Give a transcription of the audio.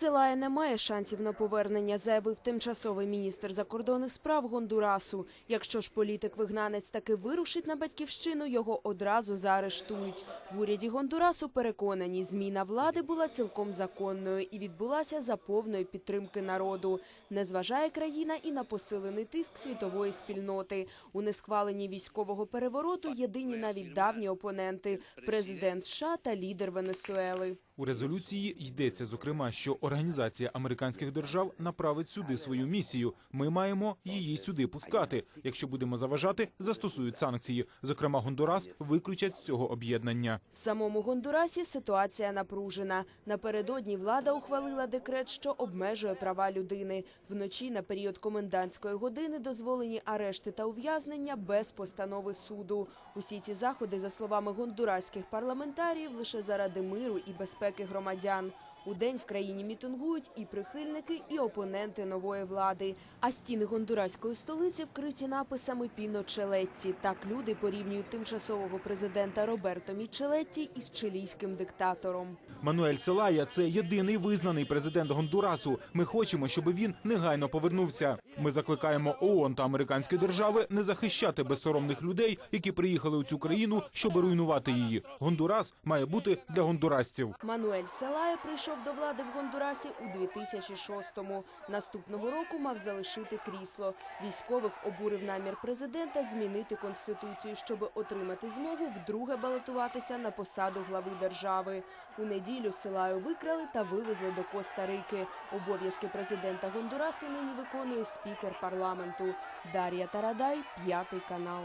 Селая не має шансів на повернення, заявив тимчасовий міністр закордонних справ Гондурасу. Якщо ж політик-вигнанець таки вирушить на батьківщину, його одразу заарештують. В уряді Гондурасу переконані, зміна влади була цілком законною і відбулася за повної підтримки народу. Не зважає країна і на посилений тиск світової спільноти. У несхваленні військового перевороту єдині навіть давні опоненти – президент США та лідер Венесуели. У резолюції йдеться, зокрема, що Організація американських держав направить сюди свою місію. Ми маємо її сюди пускати. Якщо будемо заважати, застосують санкції. Зокрема, Гондурас виключать з цього об'єднання. В самому Гондурасі ситуація напружена. Напередодні влада ухвалила декрет, що обмежує права людини. Вночі на період комендантської години дозволені арешти та ув'язнення без постанови суду. Усі ці заходи, за словами гондураських парламентаріїв, лише заради миру і безпеки громадян. У день в країні мітингують і прихильники, і опоненти нової влади. А стіни гондураської столиці вкриті написами «Піночелетті». Так люди порівнюють тимчасового президента Роберто Мічелетті із чилійським диктатором. Мануель Селая – це єдиний визнаний президент Гондурасу. Ми хочемо, щоб він негайно повернувся. Ми закликаємо ООН та американські держави не захищати безсоромних людей, які приїхали у цю країну, щоб руйнувати її. Гондурас має бути для гондурасців. Мануель Селая прийшов до влади в Гондурасі у 2006-му. Наступного року мав залишити крісло. Військових обурив намір президента змінити конституцію, щоб отримати змогу вдруге балотуватися на посаду глави держави. У неділю Селаю викрали та вивезли до Коста-Рики. Обов'язки президента Гондурасу нині виконує спікер парламенту Дар'я Тарадай, п'ятий канал.